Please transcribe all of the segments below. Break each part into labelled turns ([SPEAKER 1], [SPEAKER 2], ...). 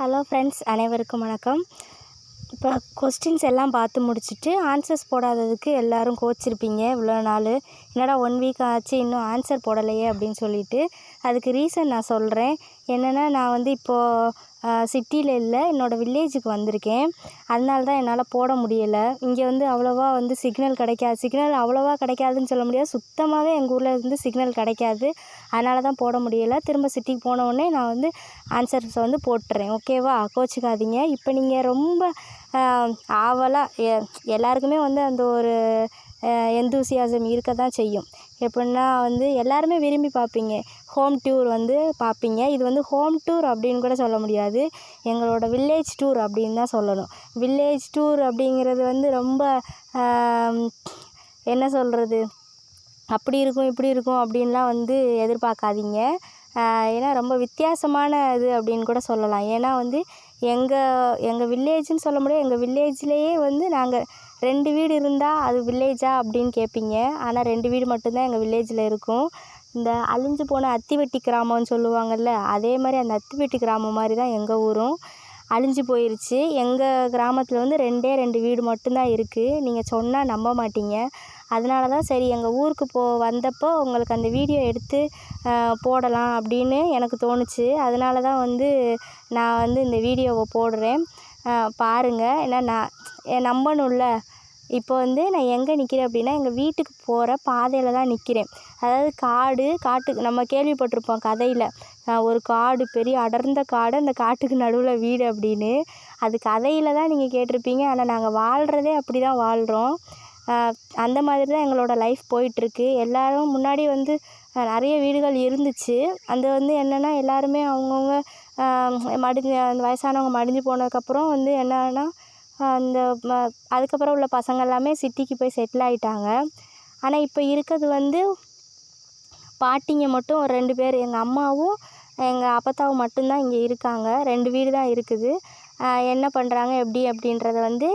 [SPEAKER 1] Hello friends அனைவருக்கும் வணக்கம். இப்போ கொஸ்டின்ஸ் எல்லாம் பார்த்து முடிச்சுட்டு ஆன்சர்ஸ் போடாததுக்கு எல்லோரும் கோச்சிருப்பீங்க இவ்வளோ நாள். என்னடா ஒன் வீக் ஆச்சு இன்னும் ஆன்சர் போடலையே அப்படின்னு சொல்லிட்டு அதுக்கு ரீசன் நான் சொல்கிறேன் என்னென்னா நான் வந்து இப்போது சிட்டியில் இல்லை என்னோடய வில்லேஜுக்கு வந்திருக்கேன். அதனால தான் என்னால் போட முடியலை. இங்கே வந்து அவ்வளோவா வந்து சிக்னல் கிடைக்காது. சிக்னல் அவ்வளோவா கிடைக்காதுன்னு சொல்ல முடியாது. சுத்தமாகவே எங்கள் ஊரில் இருந்து சிக்னல் கிடைக்காது. அதனால தான் போட முடியலை. திரும்ப சிட்டிக்கு போனவுடனே நான் வந்து ஆன்சர்ஸை வந்து போட்டுறேன். ஓகேவா கோச்சிக்காதீங்க. இப்போ நீங்கள் ரொம்ப ஆவலாக எ எல்லாருக்குமே வந்து அந்த ஒரு எந்தூசியாசம் இருக்க தான் செய்யும். எப்படின்னா வந்து எல்லாருமே விரும்பி பார்ப்பீங்க. ஹோம் டூர் வந்து பார்ப்பீங்க. இது வந்து ஹோம் டூர் அப்படின்னு கூட சொல்ல முடியாது. எங்களோட வில்லேஜ் டூர் அப்படின்னு தான் சொல்லணும். வில்லேஜ் டூர் அப்படிங்கிறது வந்து ரொம்ப என்ன சொல்கிறது அப்படி இருக்கும் இப்படி இருக்கும் அப்படின்லாம் வந்து எதிர்பார்க்காதீங்க. ஏன்னா ரொம்ப வித்தியாசமான இது அப்படின்னு கூட சொல்லலாம். ஏன்னா வந்து எங்கள் எங்கள் வில்லேஜ்னு சொல்ல முடியாது. எங்கள் வில்லேஜ்லேயே வந்து நாங்கள் ரெண்டு வீடு இருந்தால் அது வில்லேஜா அப்படின்னு கேட்பீங்க ஆனால் ரெண்டு வீடு மட்டும்தான் எங்கள் வில்லேஜில் இருக்கும். இந்த அழிஞ்சு போன அத்திவெட்டி கிராமம்னு சொல்லுவாங்கள்ல அதே மாதிரி அந்த அத்திவெட்டி கிராமம் மாதிரி தான் எங்கள் ஊரும் அழிஞ்சு போயிருச்சு. எங்கள் கிராமத்தில் வந்து ரெண்டே ரெண்டு வீடு மட்டும்தான் இருக்குது நீங்கள் சொன்னால் நம்ப மாட்டீங்க. அதனால தான் சரி எங்கள் ஊருக்கு போ வந்தப்போ உங்களுக்கு அந்த வீடியோ எடுத்து போடலாம் அப்படின்னு எனக்கு தோணுச்சு. அதனால தான் வந்து நான் வந்து இந்த வீடியோவை போடுறேன். பாருங்கள் ஏன்னா நான் நம்பணும்ல. இப்போ வந்து நான் எங்கே நிற்கிறேன் அப்படின்னா எங்கள் வீட்டுக்கு போகிற பாதையில் தான் நிற்கிறேன் அதாவது காடு காட்டுக்கு நம்ம கேள்விப்பட்டிருப்போம் கதையில் ஒரு காடு பெரிய அடர்ந்த காடு அந்த காட்டுக்கு நடுவில் வீடு அப்படின்னு. அது கதையில் தான் நீங்கள் கேட்டிருப்பீங்க ஆனால் நாங்கள் வாழ்கிறதே அப்படி தான் வாழ்கிறோம். அந்த மாதிரி தான் எங்களோட லைஃப் போயிட்டுருக்கு. எல்லோரும் முன்னாடி வந்து நிறைய வீடுகள் இருந்துச்சு. அது வந்து என்னென்னா எல்லாருமே அவங்கவுங்க மடிஞ்சு அந்த வயசானவங்க மடிஞ்சு போனதுக்கப்புறம் வந்து என்னன்னா அந்த ம அதுக்கப்புறம் உள்ள பசங்க எல்லாமே சிட்டிக்கு போய் செட்டில் ஆகிட்டாங்க ஆனால் இப்போ இருக்கிறது வந்து பாட்டிங்க மட்டும் ஒரு ரெண்டு பேர் எங்கள் அம்மாவும் எங்கள் அப்பத்தாவும் மட்டும்தான் இங்கே இருக்காங்க. ரெண்டு வீடு தான் இருக்குது. என்ன பண்ணுறாங்க எப்படி அப்படின்றத வந்து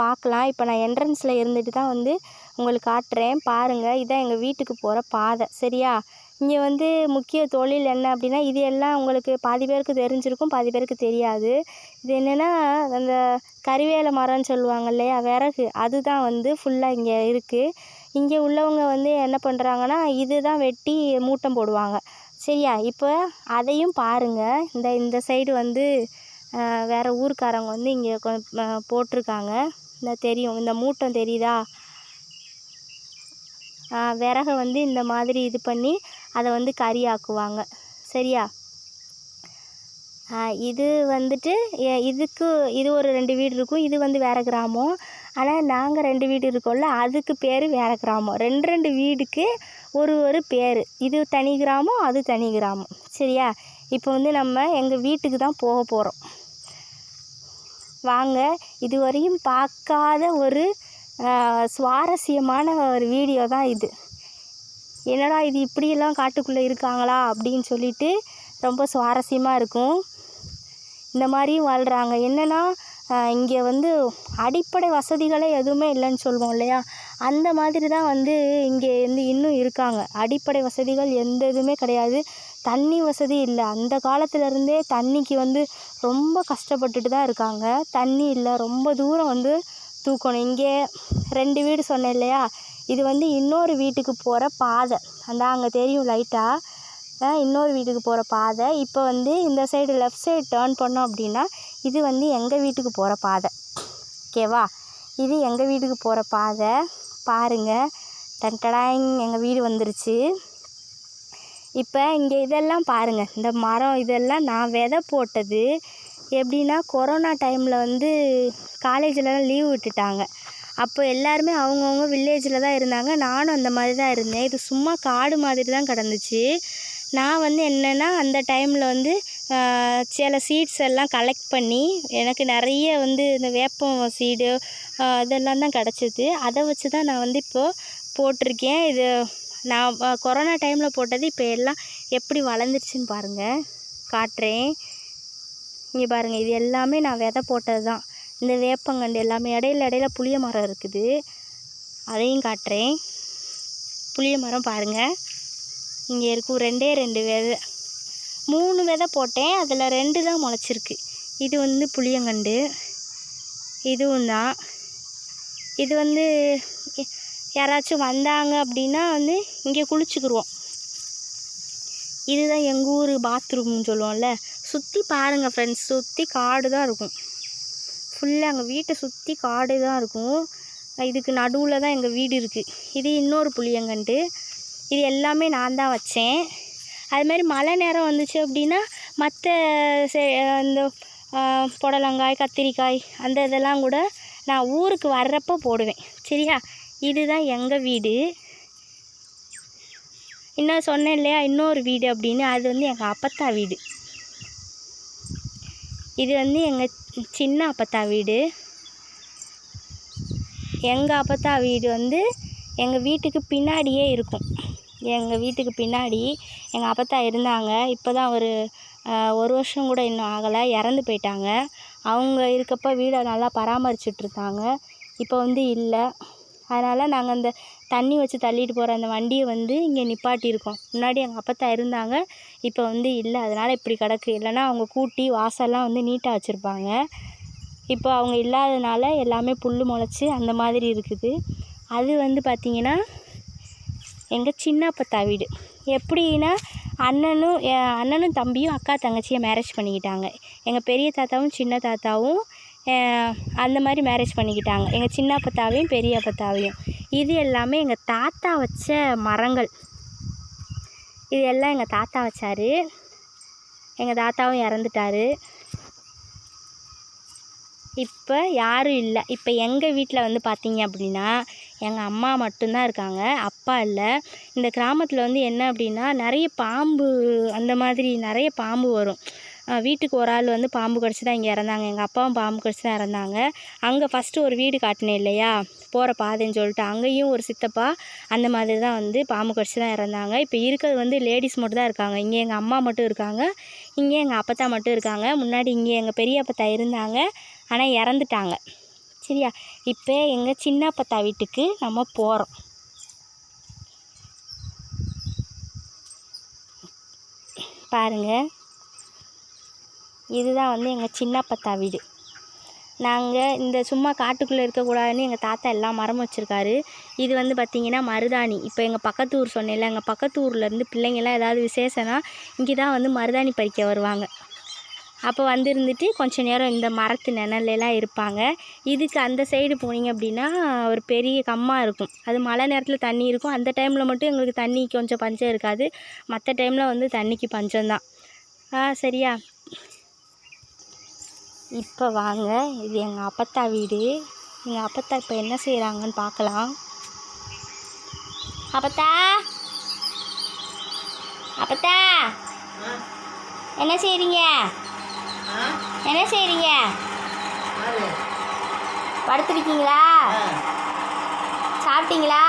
[SPEAKER 1] பார்க்கலாம் இப்போ நான் என்ட்ரன்ஸில் இருந்துட்டு தான் வந்து உங்களுக்கு காட்டுறேன். பாருங்கள் இதான் எங்கள் வீட்டுக்கு போகிற பாதை. சரியா? இங்கே வந்து முக்கிய தொழில் என்ன அப்படின்னா இது எல்லாம் உங்களுக்கு பாதி பேருக்கு தெரிஞ்சிருக்கும் பாதி பேருக்கு தெரியாது. இது என்னென்னா அந்த கறிவேல மரம்னு சொல்லுவாங்க இல்லையா விறகு. அதுதான் வந்து ஃபுல்லாக இங்கே இருக்குது இங்கே உள்ளவங்க வந்து என்ன பண்ணுறாங்கன்னா இது தான் வெட்டி மூட்டம் போடுவாங்க. சரியா? இப்போ அதையும் பாருங்கள் இந்த இந்த சைடு வந்து வேறு ஊருக்காரங்க வந்து இங்கே போட்டிருக்காங்க. இந்த தெரியும். இந்த மூட்டம் தெரியுதா? விறகை வந்து இந்த மாதிரி இது பண்ணி அதை வந்து கறி ஆக்குவாங்க சரியா இது வந்துட்டு இதுக்கு இது ஒரு ரெண்டு வீடு இருக்கும். இது வந்து வேறு கிராமம். ஆனால் நாங்கள் ரெண்டு வீடு இருக்கோம்ல அதுக்கு பேர் வேறு கிராமம். ரெண்டு ரெண்டு வீடுக்கு ஒரு ஒரு பேர். இது தனி கிராமம் அது தனி கிராமம். சரியா? இப்போ வந்து நம்ம எங்கள் வீட்டுக்கு தான் போக போகிறோம் வாங்க இதுவரையும் பார்க்காத ஒரு சுவாரஸ்யமான ஒரு வீடியோ தான் இது. என்னடா இது இப்படியெல்லாம் காட்டுக்குள்ளே இருக்காங்களா அப்படின்னு சொல்லிட்டு ரொம்ப சுவாரஸ்யமாக இருக்கும். இந்த மாதிரியும் வாழ்கிறாங்க என்னென்னா இங்கே வந்து அடிப்படை வசதிகளே எதுவுமே இல்லைன்னு சொல்லுவோம் இல்லையா? அந்த மாதிரி தான் வந்து இங்கே வந்து இன்னும் இருக்காங்க. அடிப்படை வசதிகள் எந்த இதுவுமே கிடையாது. தண்ணி வசதி இல்லை. அந்த காலத்துலேருந்தே தண்ணிக்கு வந்து ரொம்ப கஷ்டப்பட்டுட்டு தான் இருக்காங்க. தண்ணி இல்லை. ரொம்ப தூரம் வந்து தூக்கணும். இங்கே ரெண்டு வீடு சொன்னேன் இல்லையா? இது வந்து இன்னொரு வீட்டுக்கு போகிற பாதை. அந்த அங்கே தெரியும் லைட்டாக இன்னொரு வீட்டுக்கு போகிற பாதை. இப்போ வந்து இந்த சைடு லெஃப்ட் சைடு டேர்ன் பண்ணோம் அப்படின்னா இது வந்து எங்கள் வீட்டுக்கு போகிற பாதை. ஓகேவா இது எங்கள் வீட்டுக்கு போகிற பாதை. பாருங்கள் டன்டடாங் எங்கள் வீடு வந்துருச்சு. இப்போ இங்கே இதெல்லாம் பாருங்கள் இந்த மரம் இதெல்லாம் நான் விதை போட்டது. எப்படின்னா கொரோனா டைமில் வந்து காலேஜிலலாம் லீவ் விட்டுட்டாங்க. அப்போ எல்லாருமே அவங்கவுங்க வில்லேஜில் தான் இருந்தாங்க. நானும் அந்த மாதிரி தான் இருந்தேன். இது சும்மா காடு மாதிரி தான் கிடந்துச்சு. நான் வந்து என்னென்னா அந்த டைமில் வந்து சில சீட்ஸ் எல்லாம் கலெக்ட் பண்ணி எனக்கு நிறைய வந்து இந்த வேப்பம் சீடு இதெல்லாம் தான் கிடச்சிது. அதை வச்சு தான் நான் வந்து இப்போது போட்டிருக்கேன். இது நான் கொரோனா டைமில் போட்டது இப்போ எல்லாம் எப்படி வளர்ந்துருச்சுன்னு பாருங்கள் காட்டுறேன். இங்கே பாருங்கள் இது எல்லாமே நான் விதை போட்டது தான் இந்த வேப்பங்கண்டு எல்லாமே இடையில இடையில புளிய மரம் இருக்குது. அதையும் காட்டுறேன். புளிய மரம் பாருங்கள் இங்கே இருக்கும் ரெண்டே ரெண்டு விதை. மூணு விதை போட்டேன். அதில் ரெண்டு தான் முளைச்சிருக்கு. இது வந்து புளியங்கண்டு. இதுவும் தான். இது வந்து யாராச்சும் வந்தாங்க அப்படின்னா வந்து இங்கே குளிச்சுக்கிருவோம். இதுதான் எங்கள் ஊர் பாத்ரூம்னு சொல்லுவோம்ல. சுற்றி பாருங்கள் ஃப்ரெண்ட்ஸ் சுற்றி காடு தான் இருக்கும். ஃபுல்லாக எங்கள் வீட்டை சுற்றி காடு தான் இருக்கும். இதுக்கு நடுவில் தான் எங்கள் வீடு இருக்குது இது இன்னொரு புளியங்கண்டு. இது எல்லாமே நான் தான் வச்சேன். அதுமாரி மழை நேரம் வந்துச்சு அப்படின்னா மற்ற செ இந்த புடலங்காய் கத்திரிக்காய் அந்த இதெல்லாம் கூட நான் ஊருக்கு வர்றப்போ போடுவேன். சரியா? இதுதான் எங்கள் வீடு. இன்னும் சொன்னேன் இல்லையா இன்னொரு வீடு அப்படின்னு. அது வந்து எங்கள் அப்பத்தா வீடு. இது வந்து எங்கள் சின்ன அப்பத்தா வீடு. எங்கள் அப்பத்தா வீடு வந்து எங்கள் வீட்டுக்கு பின்னாடியே இருக்கும். எங்கள் வீட்டுக்கு பின்னாடி எங்கள் அப்பத்தா இருந்தாங்க. இப்போ தான் ஒரு ஒரு வருஷம் கூட இன்னும் ஆகலை. இறந்து போயிட்டாங்க. அவங்க இருக்கப்போ வீடை நல்லா பராமரிச்சுட்டு இப்போ வந்து இல்லை. அதனால் நாங்கள் அந்த தண்ணி வச்சு தள்ளிட்டு போகிற அந்த வண்டியை வந்து இங்கே நிப்பாட்டியிருக்கோம். முன்னாடி எங்கள் அப்பத்தா இருந்தாங்க. இப்போ வந்து இல்லை. அதனால் இப்படி கிடக்கு. இல்லைன்னா அவங்க கூட்டி வாசல்லாம் வந்து நீட்டாக வச்சுருப்பாங்க. இப்போ அவங்க இல்லாதனால எல்லாமே புல் முளைச்சி அந்த மாதிரி இருக்குது. அது வந்து பார்த்திங்கன்னா எங்கள் சின்ன அப்பத்தா வீடு. எப்படின்னா அண்ணனும் என் அண்ணனும் தம்பியும் அக்கா தங்கச்சியை மேரேஜ் பண்ணிக்கிட்டாங்க. எங்கள் பெரிய தாத்தாவும் சின்ன தாத்தாவும் அந்த மாதிரி மேரேஜ் பண்ணிக்கிட்டாங்க. எங்கள் சின்ன அப்பத்தாவையும் பெரிய அப்பத்தாவையும் இது எல்லாமே எங்கள் தாத்தா வச்ச மரங்கள். இது எல்லாம் எங்கள் தாத்தா வச்சார். எங்கள் தாத்தாவும் இறந்துட்டாரு. இப்போ யாரும் இல்லை. இப்போ எங்கள் வீட்டில் வந்து பார்த்தீங்க அப்படின்னா எங்கள் அம்மா மட்டும்தான் இருக்காங்க. அப்பா இல்லை. இந்த கிராமத்தில் வந்து என்ன அப்படின்னா நிறைய பாம்பு அந்த மாதிரி நிறைய பாம்பு வரும். வீட்டுக்கு ஒரு ஆள் வந்து பாம்பு கடிச்சு தான் இங்கே இறந்தாங்க. எங்கள் அப்பாவும் பாம்பு கடிச்சு தான் இறந்தாங்க. அங்கே ஃபஸ்ட்டு ஒரு வீடு காட்டினேன் இல்லையா? போகிற பாதைன்னு சொல்லிட்டு அங்கேயும் ஒரு சித்தப்பா அந்த மாதிரி தான் வந்து பாம்பு கடிச்சு தான் இறந்தாங்க. இப்போ இருக்கிறது வந்து லேடிஸ் மட்டும் தான் இருக்காங்க. இங்கே எங்கள் அம்மா மட்டும் இருக்காங்க. இங்கே எங்கள் அப்பத்தா மட்டும் இருக்காங்க. முன்னாடி இங்கே எங்கள் பெரிய அப்பத்தா இருந்தாங்க. ஆனால் இறந்துட்டாங்க. சரியா? இப்போ எங்கள் சின்ன அப்பத்தா வீட்டுக்கு நம்ம போகிறோம் பாருங்கள் இதுதான் வந்து எங்கள் சின்ன பத்தா வீடு. நாங்கள் இந்த சும்மா காட்டுக்குள்ளே இருக்கக்கூடாதுன்னு எங்கள் தாத்தா எல்லா மரமும் வச்சுருக்காரு. இது வந்து பார்த்திங்கன்னா மருதாணி. இப்போ எங்கள் பக்கத்து ஊர் சொன்னேன்ல எங்கள் பக்கத்து ஊர்லேருந்து பிள்ளைங்கள்லாம் ஏதாவது விசேஷம்னா இங்கே தான் வந்து மருதாணி பறிக்க வருவாங்க. அப்போ வந்துருந்துட்டு கொஞ்சம் நேரம் இந்த மரத்து நிழல்லாம் இருப்பாங்க. இதுக்கு அந்த சைடு போனீங்க அப்படின்னா ஒரு பெரிய கம்மா இருக்கும். அது மழை நேரத்தில் தண்ணி இருக்கும். அந்த டைமில் மட்டும் எங்களுக்கு தண்ணி கொஞ்சம் பஞ்சம் இருக்காது. மற்ற டைமில் வந்து தண்ணிக்கு பஞ்சம்தான். ஆ சரியா? இப்போ வாங்க. இது எங்கள் அப்பத்தா வீடு. எங்கள் அப்பத்தா இப்போ என்ன செய்கிறாங்கன்னு பார்க்கலாம். அப்பத்தா? அப்பத்தா? என்ன செய்கிறீங்க என்ன செய்கிறீங்க படுத்துருக்கீங்களா? சாப்பிட்டீங்களா?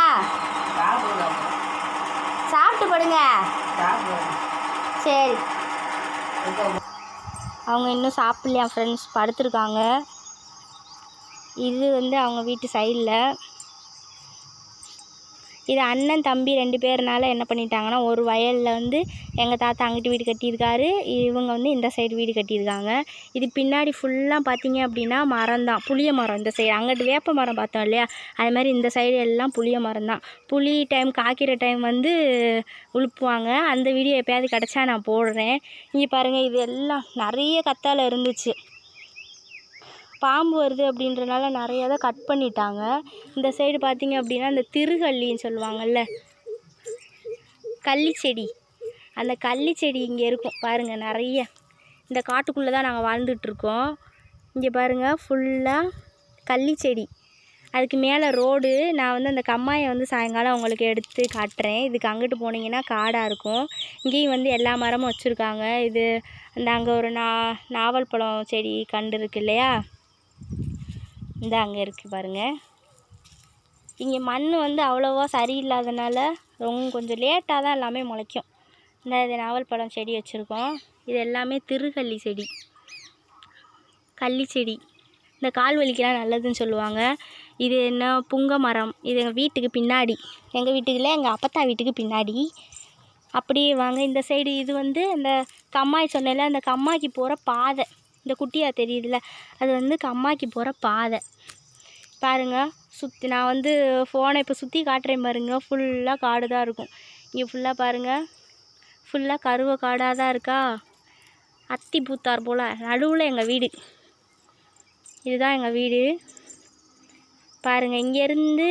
[SPEAKER 1] சாப்பிட்டு படுங்க. சரி. அவங்க இன்னும் சாப்பிட்லையா ஃப்ரெண்ட்ஸ் படுத்திருக்காங்க. இது வந்து அவங்க வீட்டு சைடில் இது அண்ணன் தம்பி ரெண்டு பேர்னால என்ன பண்ணிட்டாங்கன்னா ஒரு வயலில் வந்து எங்கள் தாத்தா அங்கிட்டு வீடு கட்டியிருக்காரு. இவங்க வந்து இந்த சைடு வீடு கட்டியிருக்காங்க. இது பின்னாடி ஃபுல்லாக பார்த்தீங்க அப்படின்னா மரம் தான் புளிய மரம் இந்த சைடு அங்கிட்டு வேப்ப மரம் பார்த்தோம் இல்லையா? அது மாதிரி இந்த சைடு எல்லாம் புளிய மரம் தான் புளி டைம் காய்க்கிற டைம் வந்து உழுப்புவாங்க. அந்த வீடியோ எப்போயாவது கிடச்சா நான் போடுறேன். இங்கே பாருங்கள் இது எல்லாம் நிறைய கத்தாழை இருந்துச்சு. பாம்பு வருது அப்படின்றனால நிறைய இதை கட் பண்ணிட்டாங்க. இந்த சைடு பார்த்தீங்க அப்படின்னா இந்த திருகள்ளின்னு சொல்லுவாங்கல்ல கள்ளி செடி அந்த கள்ளி செடி இங்கே இருக்கும். பாருங்கள் நிறைய. இந்த காட்டுக்குள்ளே தான் நாங்கள் வாழ்ந்துட்டுருக்கோம் இங்கே பாருங்கள் ஃபுல்லாக கள்ளி செடி அதுக்கு மேலே ரோடு நான் வந்து அந்த கம்மாயை வந்து சாயங்காலம் உங்களுக்கு எடுத்து காட்டுறேன். இதுக்கு அங்கிட்டு போனீங்கன்னா காடாக இருக்கும். இங்கேயும் வந்து எல்லா மரமும் வச்சுருக்காங்க. இது அந்த அங்கே ஒரு நா நாவல் பழம் செடி கண்டு இருக்கு இல்லையா? இந்த அங்கே இருக்குது பாருங்கள் இங்கே மண் வந்து அவ்வளோவா சரியில்லாதனால ரொம்ப கொஞ்சம் லேட்டாக தான் எல்லாமே முளைக்கும். இந்த இது நாவல் பழம் செடி வச்சுருக்கோம். இது எல்லாமே திருக்கள்ளி செடி. கள்ளி செடி. இந்த கால் வலிக்கெலாம் நல்லதுன்னு சொல்லுவாங்க. இது என்ன புங்க மரம். இது எங்கள் வீட்டுக்கு பின்னாடி. எங்கள் வீட்டுக்கு எங்கள் அப்பத்தா வீட்டுக்கு பின்னாடி. அப்படியே வாங்க. இந்த சைடு இது வந்து இந்த கம்மாய் சொன்னேன்ல அந்த கம்மாய்க்கு போகிற பாதை. இந்த குட்டியாக தெரியுதுல. அது வந்து கம்மாக்கி போகிற பாதை. பாருங்கள் சுற்றி நான் வந்து ஃபோனை இப்போ சுற்றி காட்டுறேன் பாருங்கள் ஃபுல்லாக காடு தான் இருக்கும். இங்கே ஃபுல்லாக பாருங்கள் ஃபுல்லாக கருவை காடாக தான் இருக்கா? அத்தி பூத்தார் போல். நடுவில் எங்கள் வீடு. இதுதான் எங்கள் வீடு. பாருங்கள் இங்கேருந்து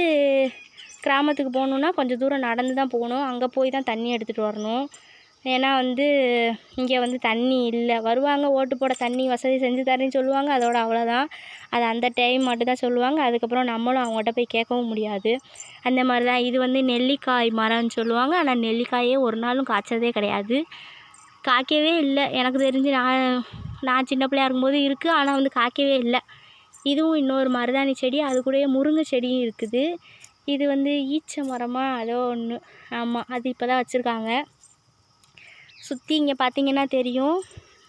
[SPEAKER 1] கிராமத்துக்கு போகணுன்னா கொஞ்சம் தூரம் நடந்து தான் போகணும். அங்கே போய் தான் தண்ணி எடுத்துகிட்டு வரணும். ஏன்னா வந்து இங்கே வந்து தண்ணி இல்லை. வருவாங்க ஓட்டு போட தண்ணி வசதி செஞ்சு தரேன்னு சொல்லுவாங்க. அதோட அவ்வளோதான். அது அந்த டைம் மட்டும்தான் சொல்லுவாங்க. அதுக்கப்புறம் நம்மளும் அவங்ககிட்ட போய் கேட்கவும் முடியாது. அந்த மாதிரி தான் இது வந்து நெல்லிக்காய் மரம்னு சொல்லுவாங்க. ஆனால் நெல்லிக்காயே ஒரு நாளும் காய்ச்சதே கிடையாது. காய்க்கவே இல்லை. எனக்கு தெரிஞ்சு நான் நான் சின்ன பிள்ளையா இருக்கும்போது இருக்குது ஆனால் வந்து காய்க்கவே இல்லை. இதுவும் இன்னொரு மருதாணி செடி. அது கூடயே முருங்கை செடியும் இருக்குது. இது வந்து ஈச்ச மரமாக அதோ ஒன்று ஆமாம் அது இப்போ தான் வச்சுருக்காங்க. சுற்றி இங்கே பார்த்தீங்கன்னா தெரியும்.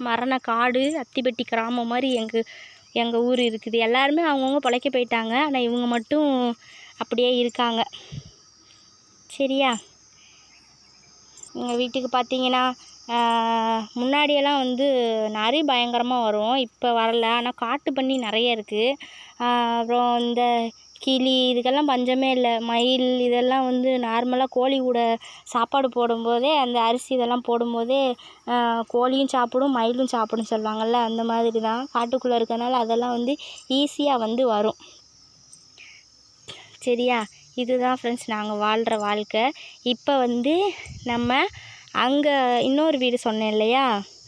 [SPEAKER 1] மரண காடு அத்திப்பட்டி கிராமம் மாதிரி எங்கள் எங்கள் ஊர் இருக்குது. எல்லாருமே அவங்கவுங்க பிழைக்க போயிட்டாங்க. ஆனால் இவங்க மட்டும் அப்படியே இருக்காங்க. சரியா? எங்கள் வீட்டுக்கு பார்த்தீங்கன்னா முன்னாடியெல்லாம் வந்து நரி பயங்கரமாக வரும். இப்போ வரல. ஆனால் காட்டு பண்ணி நிறைய இருக்குது அப்புறம் இந்த கிளி இதுக்கெல்லாம் பஞ்சமே இல்லை. மயில் இதெல்லாம் வந்து நார்மலாக கோழி கூட சாப்பாடு போடும்போதே அந்த அரிசி இதெல்லாம் போடும்போதே கோழியும் சாப்பிடும் மயிலும் சாப்பிடும் சொல்லுவாங்கள்ல அந்த மாதிரி தான். காட்டுக்குள்ளே இருக்கறனால அதெல்லாம் வந்து ஈஸியாக வந்து வரும். சரியா? இதுதான் ஃப்ரெண்ட்ஸ் நாங்கள் வாழ்கிற வாழ்க்கை. இப்போ வந்து நம்ம அங்கே இன்னொரு வீடு சொன்னேன் இல்லையா?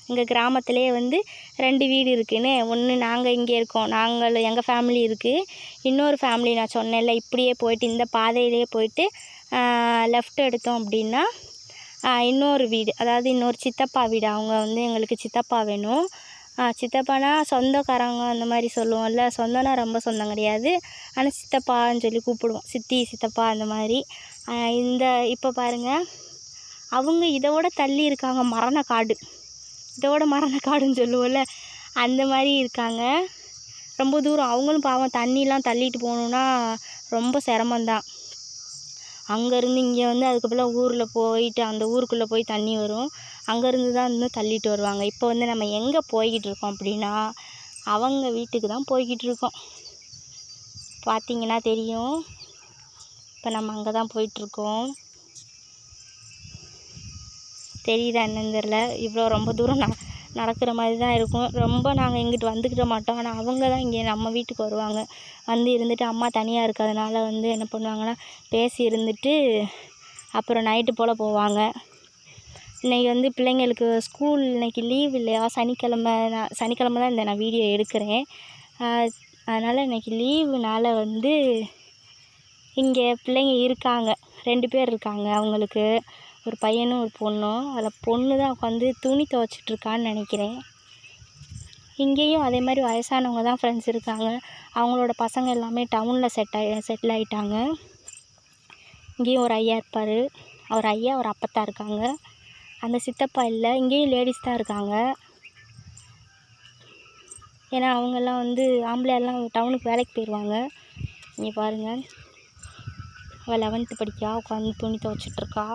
[SPEAKER 1] எங்கள் கிராமத்திலே வந்து ரெண்டு வீடு இருக்குன்னு. ஒன்று நாங்கள் இங்கே இருக்கோம். நாங்கள் எங்கள் ஃபேமிலி இருக்குது இன்னொரு ஃபேமிலி நான் சொன்னேன்ல இப்படியே போயிட்டு இந்த பாதையிலே போயிட்டு லெஃப்ட் எடுத்தோம் அப்படின்னா இன்னொரு வீடு அதாவது இன்னொரு சித்தப்பா வீடு. அவங்க வந்து எங்களுக்கு சித்தப்பா வேணும். சித்தப்பானா சொந்தக்காரங்க அந்த மாதிரி சொல்லுவோம்ல சொந்தம்னா ரொம்ப சொந்தம் கிடையாது. ஆனால் சித்தப்பான்னு சொல்லி கூப்பிடுவோம். சித்தி சித்தப்பா அந்த மாதிரி. இந்த இப்போ பாருங்கள் அவங்க இதோட தள்ளி இருக்காங்க. மரண காடு இதோட மரண காடுன்னு சொல்லுவோம்ல அந்த மாதிரி இருக்காங்க. ரொம்ப தூரம் அவங்களும் பாவம் தண்ணிலாம் தள்ளிட்டு போகணுன்னா ரொம்ப சிரமந்தான் அங்கேருந்து இங்கே வந்து அதுக்கப்புறம் ஊரில் போயிட்டு அந்த ஊருக்குள்ளே போய் தண்ணி வரும். அங்கேருந்து தான் இன்னும் தள்ளிட்டு வருவாங்க. இப்போ வந்து நம்ம எங்கே போய்கிட்டு இருக்கோம் அப்படின்னா அவங்க வீட்டுக்கு தான் போய்கிட்டு இருக்கோம். பார்த்தீங்கன்னா தெரியும். இப்போ நம்ம அங்கே தான் போயிட்டுருக்கோம் தெரியுதா என்னன்னு தெரில இவ்வளோ ரொம்ப தூரம் ந நடக்கிற மாதிரி தான் இருக்கும். ரொம்ப நாங்கள் இங்கிட்டு வந்துக்கிட மாட்டோம். ஆனால் அவங்க தான் இங்கே நம்ம வீட்டுக்கு வருவாங்க. வந்து இருந்துட்டு அம்மா தனியாக இருக்கிறதுனால வந்து என்ன பண்ணுவாங்கன்னா பேசி இருந்துட்டு அப்புறம் நைட்டு போல் போவாங்க. இன்றைக்கி வந்து பிள்ளைங்களுக்கு ஸ்கூல் இன்றைக்கி லீவ் இல்லையா? சனிக்கிழமை நான் சனிக்கிழமை தான் இந்த நான் வீடியோ எடுக்கிறேன். அதனால் இன்னைக்கு லீவுனால வந்து இங்கே பிள்ளைங்க இருக்காங்க. ரெண்டு பேர் இருக்காங்க அவங்களுக்கு. ஒரு பையனும் ஒரு பொண்ணும். அதில் பொண்ணு தான் உட்காந்து துணி துவைச்சிட்ருக்கான்னு நினைக்கிறேன். இங்கேயும் அதே மாதிரி வயசானவங்க தான் ஃப்ரெண்ட்ஸ் இருக்காங்க. அவங்களோட பசங்க எல்லாமே டவுனில் செட் ஆகி செட்டில் ஆகிட்டாங்க இங்கேயும் ஒரு ஐயா இருப்பார். அவர் ஐயா ஒரு அப்பத்தா இருக்காங்க. அந்த சித்தப்பா இல்லை இங்கேயும் லேடிஸ் தான் இருக்காங்க. ஏன்னா அவங்கெல்லாம் வந்து ஆம்பளையெல்லாம் டவுனுக்கு வேலைக்கு போயிடுவாங்க இங்கே பாருங்கள் அவள் லெவன்த்து படிக்கா உட்காந்து துணி துவைச்சிட்ருக்கா.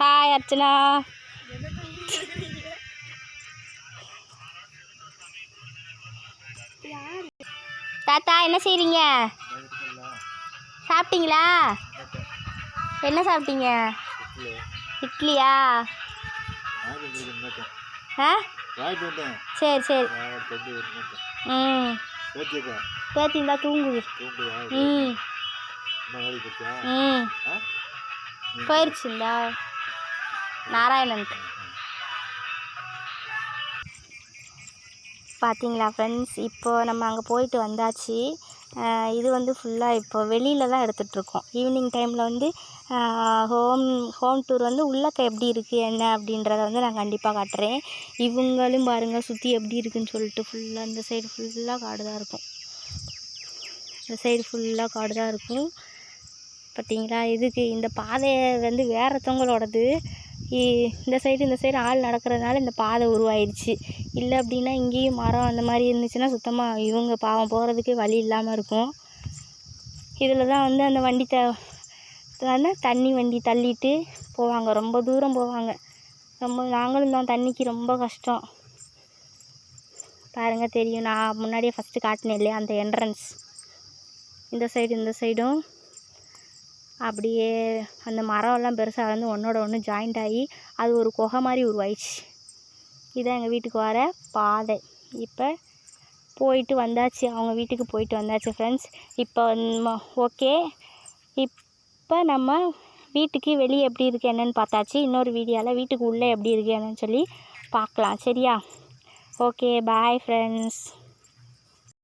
[SPEAKER 1] ஹாய் அர்ச்சனா தாத்தா என்ன செய்கிறீங்க சாப்பிட்டீங்களா? என்ன சாப்பிட்டீங்க? இட்லியா? ஆ? சரி சரி. ம்.
[SPEAKER 2] பேத்தியப்பா
[SPEAKER 1] பேத்தி இருந்தா தூங்குது ம். ம்.
[SPEAKER 2] ஆ
[SPEAKER 1] போயிடுச்சு இந்தா நாராயணனுக்கு பார்த்தீங்களா ஃப்ரெண்ட்ஸ் இப்போ நம்ம அங்கே போயிட்டு வந்தாச்சு. இது வந்து ஃபுல்லாக இப்போ வெளியில் தான் எடுத்துகிட்ருக்கோம் ஈவினிங் டைமில் வந்து ஹோம் ஹோம் டூர் வந்து உள்ளக்க எப்படி இருக்குது என்ன அப்படின்றத வந்து நான் கண்டிப்பாக காட்டுறேன். இவங்களும் பாருங்கள் சுற்றி எப்படி இருக்குன்னு சொல்லிட்டு ஃபுல்லாக இந்த சைடு ஃபுல்லாக காடு தான் இருக்கும். இந்த சைடு ஃபுல்லாக காடு தான் இருக்கும். பார்த்தீங்களா இதுக்கு இந்த பாதை வந்து வேறத்தவங்களோடது ஒருத்தவங்களோடது. இந்த சைடு இந்த சைடு ஆள் நடக்கிறதுனால இந்த பாதை உருவாயிடுச்சு. இல்லை அப்படின்னா இங்கேயும் மரம் அந்த மாதிரி இருந்துச்சுன்னா சுத்தமாக இவங்க பாவம் போகிறதுக்கே வழி இல்லாமல் இருக்கும். இதில் தான் வந்து அந்த வண்டி த தண்ணி வண்டி தள்ளிட்டு போவாங்க. ரொம்ப தூரம் போவாங்க. ரொம்ப நாங்களும் தான் தண்ணிக்கு ரொம்ப கஷ்டம். பாருங்க தெரியும். நான் முன்னாடியே ஃபஸ்ட்டு காட்டினேன் இல்லையா அந்த என்ட்ரன்ஸ் இந்த சைடு இந்த சைடும் அப்படியே அந்த மரம்லாம் பெருசாக வந்து ஒன்றோட ஒன்று ஜாயிண்ட் ஆகி அது ஒரு குகை மாதிரி உருவாயிடுச்சு. இதான் எங்கள் வீட்டுக்கு வர பாதை. இப்போ போயிட்டு வந்தாச்சு. அவங்க வீட்டுக்கு போயிட்டு வந்தாச்சு ஃப்ரெண்ட்ஸ் இப்போ ஓகே இப்போ நம்ம வீட்டுக்கு வெளியே எப்படி இருக்குது என்னென்னு பார்த்தாச்சு. இன்னொரு வீடியோவில் வீட்டுக்கு உள்ளே எப்படி இருக்குது என்னன்னு சொல்லி பார்க்கலாம். சரியா? Okay bye friends